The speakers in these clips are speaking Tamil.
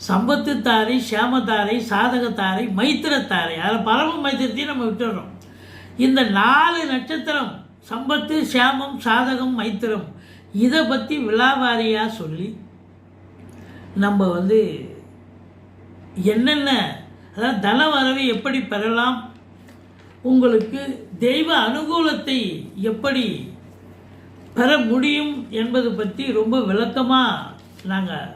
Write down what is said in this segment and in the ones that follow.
சம்பத்து தாரை சாதகத்தாரை மைத்திரத்தாரை. அதில் பரம மைத்திரத்தையும் நம்ம விட்டுடுறோம் இந்த நாலு நட்சத்திரம் சம்பத்து சேமம் சாதகம் மைத்திரம் இதை பற்றி விழாவாரியாக சொல்லி நம்ம வந்து என்னென்ன அதாவது தன வரவை எப்படி பெறலாம் உங்களுக்கு தெய்வ அனுகூலத்தை எப்படி பெற முடியும் என்பது பற்றி ரொம்ப விளக்கமாக நாங்கள்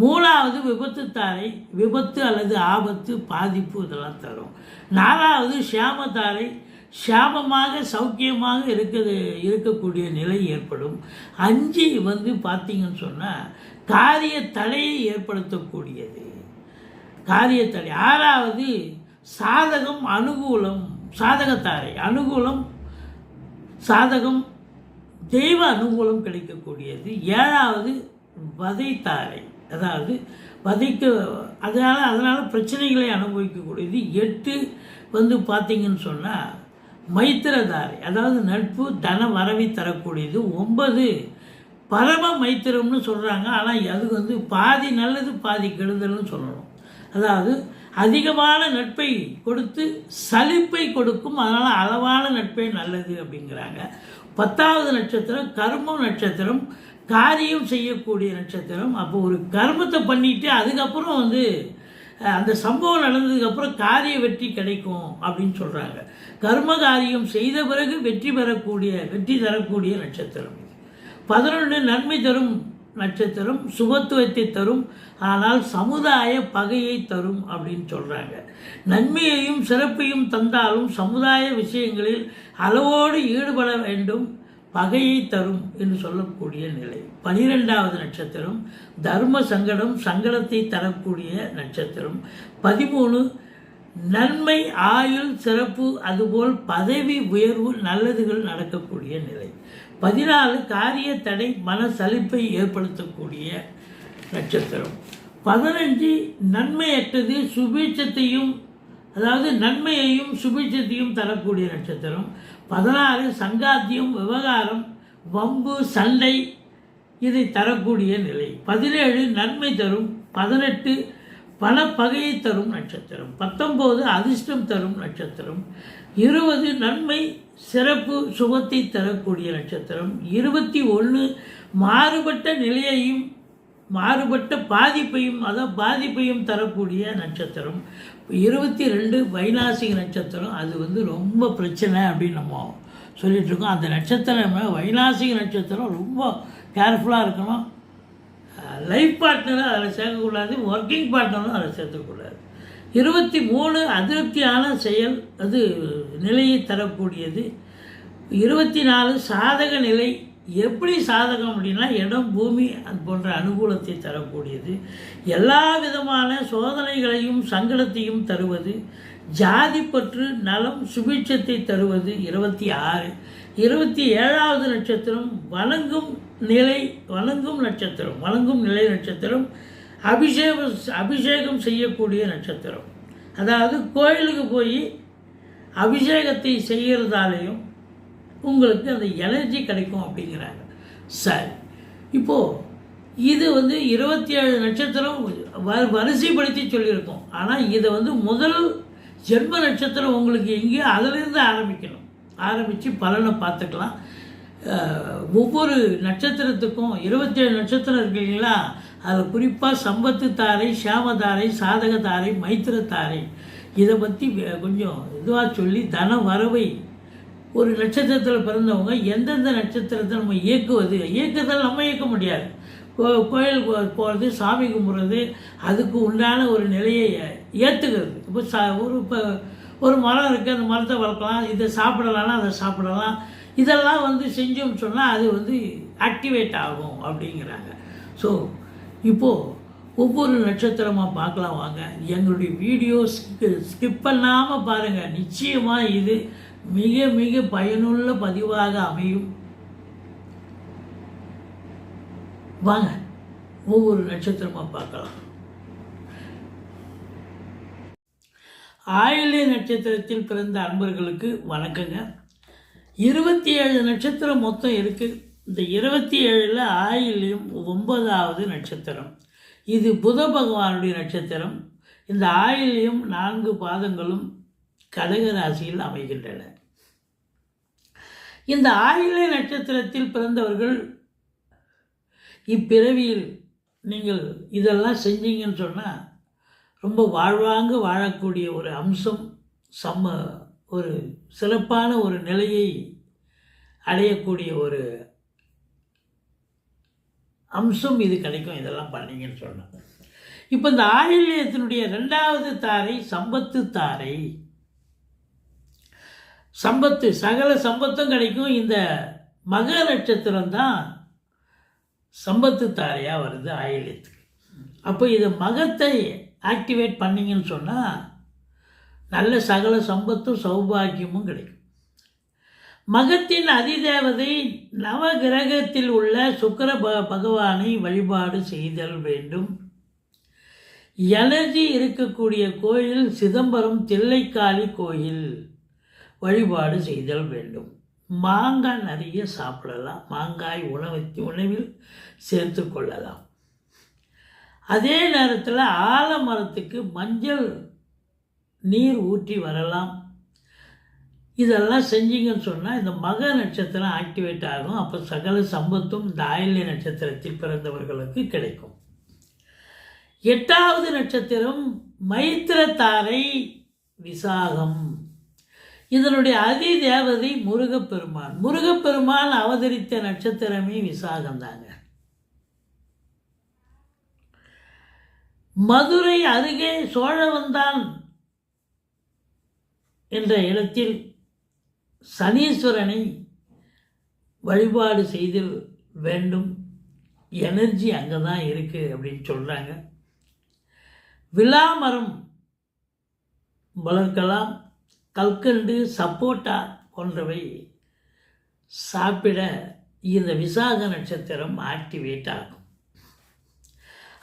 மூணாவது விபத்து தாரை விபத்து அல்லது ஆபத்து பாதிப்பு இதெல்லாம் தரும். நாலாவது ஷியாமத்தாரை சாபமாக சௌக்கியமாக இருக்கிறது இருக்கக்கூடிய நிலை ஏற்படும். அஞ்சு வந்து பார்த்தீங்கன்னு சொன்னால் காரிய தடையை ஏற்படுத்தக்கூடியது. காரியத்தடை ஆறாவது சாதகம் அனுகூலம் சாதகத்தாரை. அனுகூலம் சாதகம் தெய்வ அனுகூலம் கிடைக்கக்கூடியது. ஏழாவது வதைத்தாரை. அதாவது வதைக்க அதனால் அதனால் பிரச்சனைகளை அனுபவிக்கக்கூடியது எட்டு வந்து பார்த்திங்கன்னு சொன்னால் மைத்திரதாரி அதாவது நட்பு தன வரவை தரக்கூடியது. ஒன்பது பரம மைத்திரம்னு சொல்கிறாங்க ஆனால் அது வந்து பாதி நல்லது பாதி கெடுதல்னு சொல்லணும். அதாவது அதிகமான நட்பை கொடுத்து சலிப்பை கொடுக்கும். அதனால் அளவான நட்பே நல்லது அப்படிங்கிறாங்க. பத்தாவது நட்சத்திரம் கர்மம் நட்சத்திரம். காரியம் செய்யக்கூடிய நட்சத்திரம். அப்போ ஒரு கர்மத்தை பண்ணிட்டு அதுக்கப்புறம் வந்து அந்த சம்பவம் நடந்ததுக்கப்புறம் காரிய வெற்றி கிடைக்கும் அப்படின்னு சொல்கிறாங்க கர்ம காரியம் செய்த பிறகு வெற்றி பெறக்கூடிய வெற்றி தரக்கூடிய நட்சத்திரம் இது. பதினொன்று நன்மை தரும் நட்சத்திரம் சுபத்துவத்தை தரும் ஆனால் சமுதாய பகையை தரும் அப்படின்னு சொல்கிறாங்க நன்மையையும் சிறப்பையும் தந்தாலும் சமுதாய விஷயங்களில் அளவோடு ஈடுபட வேண்டும். பகையை தரும் என்று சொல்லக்கூடிய நிலை. பனிரெண்டாவது நட்சத்திரம் தர்ம சங்கடம் சங்கடத்தை தரக்கூடிய நட்சத்திரம். பதிமூணு நன்மை ஆயுள் சிறப்பு அதுபோல் பதவி உயர்வு நல்லதுகள் நடக்கக்கூடிய நிலை. பதினாலு காரிய தடை மன சலிப்பை ஏற்படுத்தக்கூடிய நட்சத்திரம். பதினஞ்சு நன்மையற்றது சுபீட்சத்தையும் அதாவது நன்மையையும் சுபீட்சத்தையும் தரக்கூடிய நட்சத்திரம். பதினாறு சங்காத்தியம் விவகாரம் வம்பு சண்டை இதை தரக்கூடிய நிலை. பதினேழு நன்மை தரும் பதினெட்டு பல பகையை தரும் நட்சத்திரம். பத்தொம்போது அதிர்ஷ்டம் தரும் நட்சத்திரம். இருபது நன்மை சிறப்பு சுகத்தை தரக்கூடிய நட்சத்திரம். இருபத்தி ஒன்று மாறுபட்ட நிலையையும் மாறுபட்ட பாதிப்பையும் அதான் பாதிப்பையும் தரக்கூடிய நட்சத்திரம். இருபத்தி ரெண்டு வைநாசிக நட்சத்திரம் அது வந்து ரொம்ப பிரச்சனை அப்படின்னு நம்ம சொல்லிகிட்டு இருக்கோம். அந்த நட்சத்திரம் வைநாசிக நட்சத்திரம் ரொம்ப கேர்ஃபுல்லாக இருக்கணும். லைஃப் பார்ட்னரை அதில் சேர்க்கக்கூடாது ஒர்க்கிங் பார்ட்னரும் அதில் சேர்த்துக்கூடாது இருபத்தி மூணு அதிருப்தியான செயல் அது நிலையை தரக்கூடியது. இருபத்தி நாலு சாதக நிலை எப்படி சாதகம் அப்படின்னா இடம் பூமி அது போன்ற அனுகூலத்தை தரக்கூடியது. எல்லா விதமான சோதனைகளையும் சங்கடத்தையும் தருவது. ஜாதி பற்று நலம் சுபிட்சத்தை தருவது இருபத்தி ஆறு. இருபத்தி ஏழாவது நட்சத்திரம் வணங்கும் நிலை வணங்கும் நட்சத்திரம் வணங்கும் நிலை நட்சத்திரம் அபிஷேகம் அபிஷேகம் செய்யக்கூடிய நட்சத்திரம். அதாவது கோயிலுக்கு போய் அபிஷேகத்தை செய்கிறதாலையும் உங்களுக்கு அந்த எனர்ஜி கிடைக்கும் அப்படிங்கிறாங்க. சரி. இப்போது இது வந்து இருபத்தி ஏழு நட்சத்திரம் வ வரிசைப்படுத்தி சொல்லியிருக்கோம். ஆனால் இதை வந்து முதல் ஜென்ம நட்சத்திரம் உங்களுக்கு எங்கேயோ அதிலிருந்து ஆரம்பிக்கணும். ஆரம்பித்து பலனை பார்த்துக்கலாம். ஒவ்வொரு நட்சத்திரத்துக்கும் இருபத்தேழு நட்சத்திரம் இருக்கு இல்லைங்களா? அதில் குறிப்பாக சம்பத்து தாரை சாமதாரை சாதக தாரை மைத்திர தாரை. இதை பற்றி கொஞ்சம் இதுவாக சொல்லி தன வரவை ஒரு நட்சத்திரத்தில் பிறந்தவங்க எந்தெந்த நட்சத்திரத்தை நம்ம இயக்குவது? இயக்கத்தில் நம்ம இயக்க முடியாது. கோ- கோயில் போகிறது சாமி கும்பிட்றது அதுக்கு உண்டான ஒரு நிலையை ஏற்றுக்கிறது இப்போ சா ஒரு இப்போ ஒரு மரம் இருக்குது அந்த மரத்தை வளர்க்கலாம். இதை சாப்பிடலாம்னா அதை சாப்பிடலாம். இதெல்லாம் வந்து செஞ்சோம்னு சொன்னால் அது வந்து ஆக்டிவேட் ஆகும் அப்படிங்கிறாங்க. ஸோ இப்போது ஒவ்வொரு நட்சத்திரமாக பார்க்கலாம் வாங்க. எங்களுடைய வீடியோ ஸ்கிப் பண்ணாமல் பாருங்கள் நிச்சயமாக இது மிக மிக பயனுள்ள பதிவாக அமையும். வாங்க ஒவ்வொரு நட்சத்திரமாக பார்க்கலாம். ஆயிலே நட்சத்திரத்தில் பிறந்த அன்பர்களுக்கு வணக்கங்க. இருபத்தி ஏழு நட்சத்திரம் மொத்தம் இருக்குது இந்த இருபத்தி ஏழில் ஆயிலையும் ஒன்பதாவது நட்சத்திரம். இது புத பகவானுடைய நட்சத்திரம். இந்த ஆயிலையும் நான்கு பாதங்களும் கடக ராசியில் அமைகின்றன. இந்த ஆயில நட்சத்திரத்தில் பிறந்தவர்கள் இப்பிறவியில் நீங்கள் இதெல்லாம் செஞ்சீங்கன்னு சொன்னால் ரொம்ப வாழ்வாங்க வாழக்கூடிய ஒரு அம்சம் சம்ம ஒரு சிறப்பான ஒரு நிலையை அடையக்கூடிய ஒரு அம்சம் இது கிடைக்கும் இதெல்லாம் பண்ணீங்கன்னு சொன்னேன் இப்போ இந்த ஆயுள்யத்தினுடைய ரெண்டாவது தாரை சம்பத்து தாரை. சம்பத்து சகல சம்பத்தும் கிடைக்கும். இந்த மக நட்சத்திரம் தான் சம்பத்து தாரையாக வருது ஆயில்யத்துக்கு அப்போ இது மகத்தை ஆக்டிவேட் பண்ணீங்கன்னு சொன்னால் நல்ல சகல சம்பத்தும் சௌபாகியமும் கிடைக்கும். மகத்தின் அதிதேவதை நவகிரகத்தில் உள்ள சுக்கிர ப பகவானை வழிபாடு செய்தல் வேண்டும். எனர்ஜி இருக்கக்கூடிய கோயில் சிதம்பரம் தில்லைக்காளி கோயில். வழிபாடு செய்தல் வேண்டும். மாங்காய் நிறைய சாப்பிடலாம். மாங்காய் உணவை உணவில் சேர்த்து கொள்ளலாம். அதே நேரத்தில் ஆலமரத்துக்கு மஞ்சள் நீர் ஊற்றி வரலாம். இதெல்லாம் செஞ்சீங்கன்னு சொன்னால் இந்த மக நட்சத்திரம் ஆக்டிவேட் ஆகும். அப்போ சகல சம்பத்தும் இந்த ஆயில்ய நட்சத்திரத்தில் பிறந்தவர்களுக்கு கிடைக்கும். எட்டாவது நட்சத்திரம் மைத்திரத்தாரை விசாகம். இதனுடைய அதி தேவதை முருகப்பெருமான். முருகப்பெருமான் அவதரித்த நட்சத்திரமே விசாகந்தாங்க மதுரை அருகே சோழவந்தான் என்ற இடத்தில் சனீஸ்வரனை வழிபாடு செய்து வேண்டும். எனர்ஜி அங்கே தான் இருக்குது அப்படின்னு சொல்கிறாங்க விழாமரம் வளர்க்கலாம். கல்கண்டு சப்போட்டா போன்றவை சாப்பிட இந்த விசாக நட்சத்திரம் ஆக்டிவேட் ஆகும்.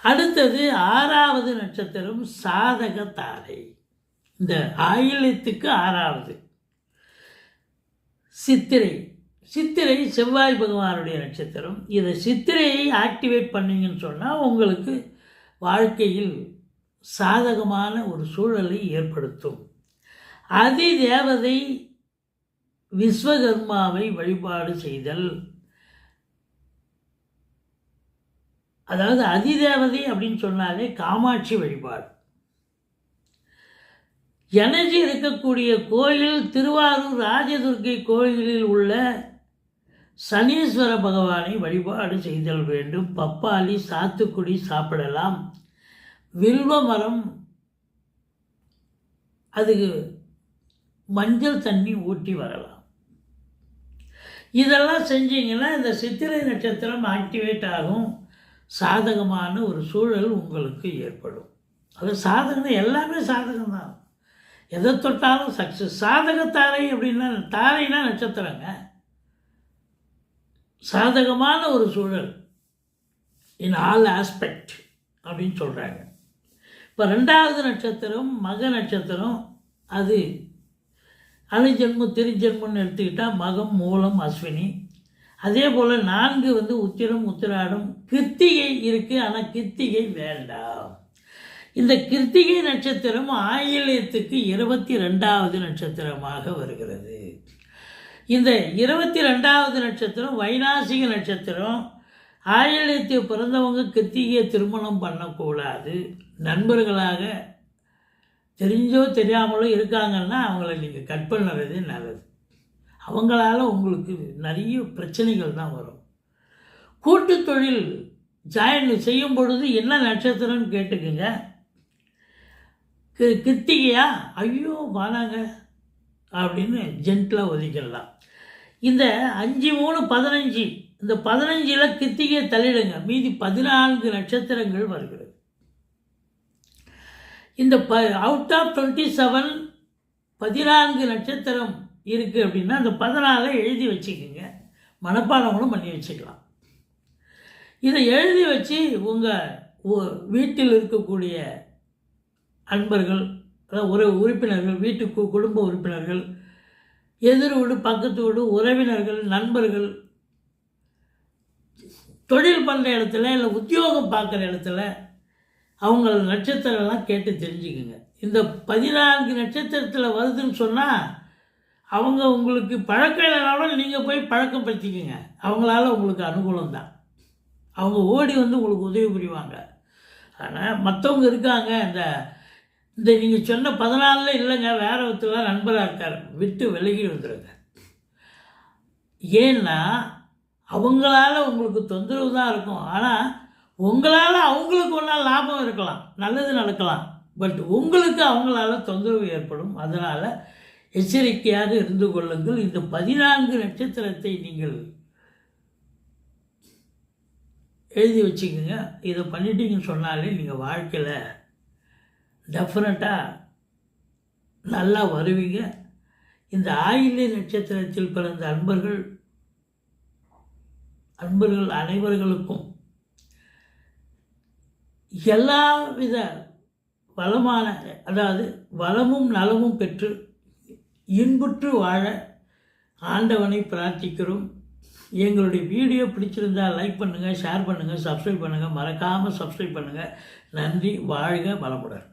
அடுத்தது ஆறாவது நட்சத்திரம் சாதக தாரை. இந்த ஆயிலத்துக்கு ஆறாவது. சித்திரை. சித்திரை செவ்வாய் பகவானுடைய நட்சத்திரம். இதை சித்திரையை ஆக்டிவேட் பண்ணீங்கன்னு சொன்னால் உங்களுக்கு வாழ்க்கையில் சாதகமான ஒரு சூழலை ஏற்படுத்தும். அதி தேவதை விஸ்வகர்மாவை வழிபாடு செய்தல். அதாவது அதிதேவதை அப்படின்னு சொன்னாலே காமாட்சி வழிபாடு. எனர்ஜி இருக்கக்கூடிய கோயில் திருவாரூர் ராஜதுர்க்கை கோயிலில் உள்ள சனீஸ்வர பகவானை வழிபாடு செய்தல் வேண்டும். பப்பாளி சாத்துக்குடி சாப்பிடலாம். வில்வ மரம் அதுக்கு மஞ்சள் தண்ணி ஊட்டி வரலாம். இதெல்லாம் செஞ்சீங்கன்னா இந்த சித்திரை நட்சத்திரம் ஆக்டிவேட் ஆகும். சாதகமான ஒரு சூழல் உங்களுக்கு ஏற்படும். அது சாதகம் எல்லாமே சாதகம் தான் எதை தொட்டாலும் சக்ஸஸ் சாதக தாரை அப்படின்னா தாரைனா நட்சத்திரங்க. சாதகமான ஒரு சூழல். இன் ஆல் ஆஸ்பெக்ட் அப்படின்னு சொல்கிறாங்க இப்போ ரெண்டாவது நட்சத்திரம் மக நட்சத்திரம் அது அணுஜென்மம் திருஜென்மம்னு எடுத்துக்கிட்டால் மகம் மூலம் அஸ்வினி. அதே போல் நான்கு வந்து உத்திரம் உத்திராடம். கிருத்திகை இருக்குது ஆனால் கிருத்திகை வேண்டாம். இந்த கிருத்திகை நட்சத்திரம் ஆயில்யத்துக்கு இருபத்தி ரெண்டாவது நட்சத்திரமாக வருகிறது. இந்த இருபத்தி ரெண்டாவது நட்சத்திரம் வைநாசிக நட்சத்திரம். ஆயில்யத்தில் பிறந்தவங்க கிருத்திகையை திருமணம் பண்ணக்கூடாது. நண்பர்களாக தெரிஞ்சோ தெரியாமலோ இருக்காங்கன்னா அவங்கள நீங்கள் கட் பண்ணுறது நல்லது. அவங்களால உங்களுக்கு நிறைய பிரச்சனைகள் தான் வரும். கூட்டு தொழில் ஜாயின் செய்யும் பொழுது என்ன நட்சத்திரம்னு கேட்டுக்குங்க. கி கிருத்திகையா? ஐயோ வானாங்க அப்படின்னு ஜென்ட்டில் ஒதுக்கிடலாம். இந்த அஞ்சு மூணு பதினஞ்சு இந்த பதினஞ்சில் கிருத்திகையை தள்ளிடுங்க. மீதி பதினான்கு நட்சத்திரங்கள் வருகிறது. இந்த ப அவுட் ஆஃப் டுவெண்ட்டி செவன் பதினான்கு நட்சத்திரம் இருக்குது அப்படின்னா அந்த பதினாலை எழுதி வச்சுக்கோங்க. மனப்பாடம் கூட பண்ணி வச்சுக்கலாம். இதை எழுதி வச்சு உங்கள் வீட்டில் இருக்கக்கூடிய அன்பர்கள் அதாவது உற உறுப்பினர்கள் வீட்டுக்கு குடும்ப உறுப்பினர்கள் எதிர் வீடு பக்கத்து வீடு உறவினர்கள் நண்பர்கள் தொழில் பண்ணுற இடத்துல இல்லை உத்தியோகம் பார்க்குற இடத்துல அவங்கள நட்சத்திரம்லாம் கேட்டு தெரிஞ்சுக்குங்க. இந்த பதினான்கு நட்சத்திரத்தில் வருதுன்னு சொன்னால் அவங்க உங்களுக்கு பழக்கம் இல்லைனாலும் நீங்கள் போய் பழக்கம் படுத்திக்கோங்க அவங்களால உங்களுக்கு அனுகூலம் தான். அவங்க ஓடி வந்து உங்களுக்கு உதவி புரிவாங்க. ஆனால் மற்றவங்க இருக்காங்க இந்த இந்த நீங்கள் சொன்ன பதினாலில் இல்லைங்க வேற ஒருத்தர் நண்பராக இருக்கார். விட்டு விலகி வந்துடுங்க ஏன்னா அவங்களால உங்களுக்கு தொந்தரவு தான் இருக்கும். ஆனால் உங்களால் அவங்களுக்கு ஒன்றா லாபம் இருக்கலாம் நல்லது நடக்கலாம். பட் உங்களுக்கு அவங்களால தொந்தரவு ஏற்படும். அதனால் எச்சரிக்கையாக இருந்து கொள்ளுங்கள். இந்த பதினான்கு நட்சத்திரத்தை நீங்கள் எழுதி வச்சுக்கோங்க. இதை பண்ணிட்டீங்கன்னு சொன்னாலே நீங்கள் வாழ்க்கையில் டெஃபினட்டாக நல்லா வருவீங்க. இந்த ஆயிலை நட்சத்திரத்தில் பிறந்த அன்பர்கள் அன்பர்கள் அனைவர்களுக்கும் எல்லா வித வளமான அதாவது வளமும் நலமும் பெற்று இன்புற்று வாழ ஆண்டவனை பிரார்த்திக்கிறோம். எங்களுடைய வீடியோ பிடிச்சிருந்தா லைக் பண்ணுங்கள் ஷேர் பண்ணுங்கள் சப்ஸ்கிரைப் பண்ணுங்கள் மறக்காமல் சப்ஸ்கிரைப் பண்ணுங்கள் நன்றி வாழ்க வளமுடன்.